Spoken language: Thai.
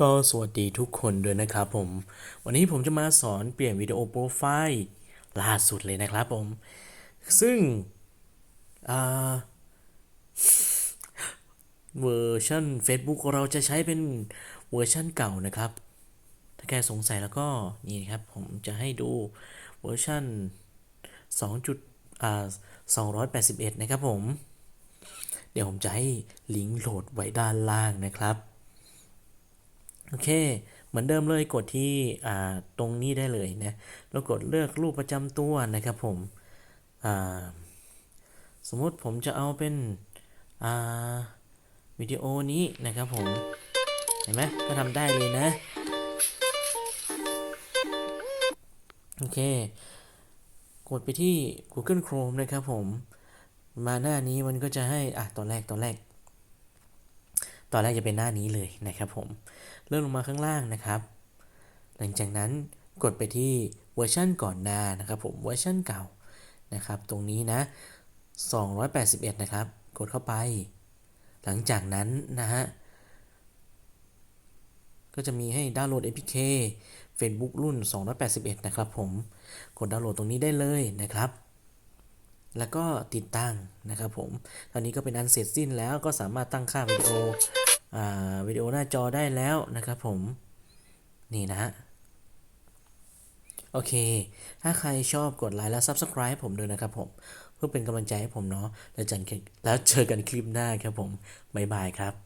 ก็สวัสดีทุกคนด้วยนะครับผม วันนี้ผมจะมาสอนเปลี่ยนวิดีโอโปรไฟล์ล่าสุดเลยนะครับผม ซึ่งเวอร์ชัน Facebook เราจะใช้เป็นเวอร์ชันเก่านะครับ ถ้าแกสงสัยแล้วก็นี่ครับผมจะให้ดูเวอร์ชัน2จุดอ่า281 นะครับผม เดี๋ยวผมจะให้ลิงก์โหลดไว้ด้านล่างนะครับ โอเค เหมือนเดิมเลยกดที่ตรงนี้ได้เลยนะแล้วกดเลือกรูปประจำตัวนะครับผมสมมติผมจะเอาเป็นวิดีโอนี้นะครับผม เห็นไหมก็ทำได้เลยนะ โอเค กดไปที่ Google Chrome นะครับผม มาหน้านี้มันก็จะให้ อะตอนแรกตอนแรก ตอนแรกจะเป็นหน้านี้เลยนะครับผม เลื่อนลงมาข้างล่างนะครับ หลังจากนั้นกดไปที่เวอร์ชันก่อนหน้านะครับผม เวอร์ชันเก่านะครับ ตรงนี้นะ 281 นะครับ กดเข้าไป หลังจากนั้นนะฮะ ก็จะมีให้ดาวน์โหลด APK Facebook รุ่น 281 นะครับผม กดดาวน์โหลดตรงนี้ได้เลยนะครับ แล้วก็ติดตั้งนะครับผม ตอนนี้ก็เป็นอันเสร็จสิ้นแล้วก็สามารถตั้งค่าวิดีโอ วิดีโอหน้าจอได้แล้วนะครับผม นี่นะฮะโอเค ถ้าใครชอบกดไลค์และ Subscribe ผมด้วยนะครับผม เพื่อเป็นกำลังใจให้ผมเนาะ แล้วเจอกันแล้วเจอกันคลิปหน้าครับผม บ๊ายบายครับ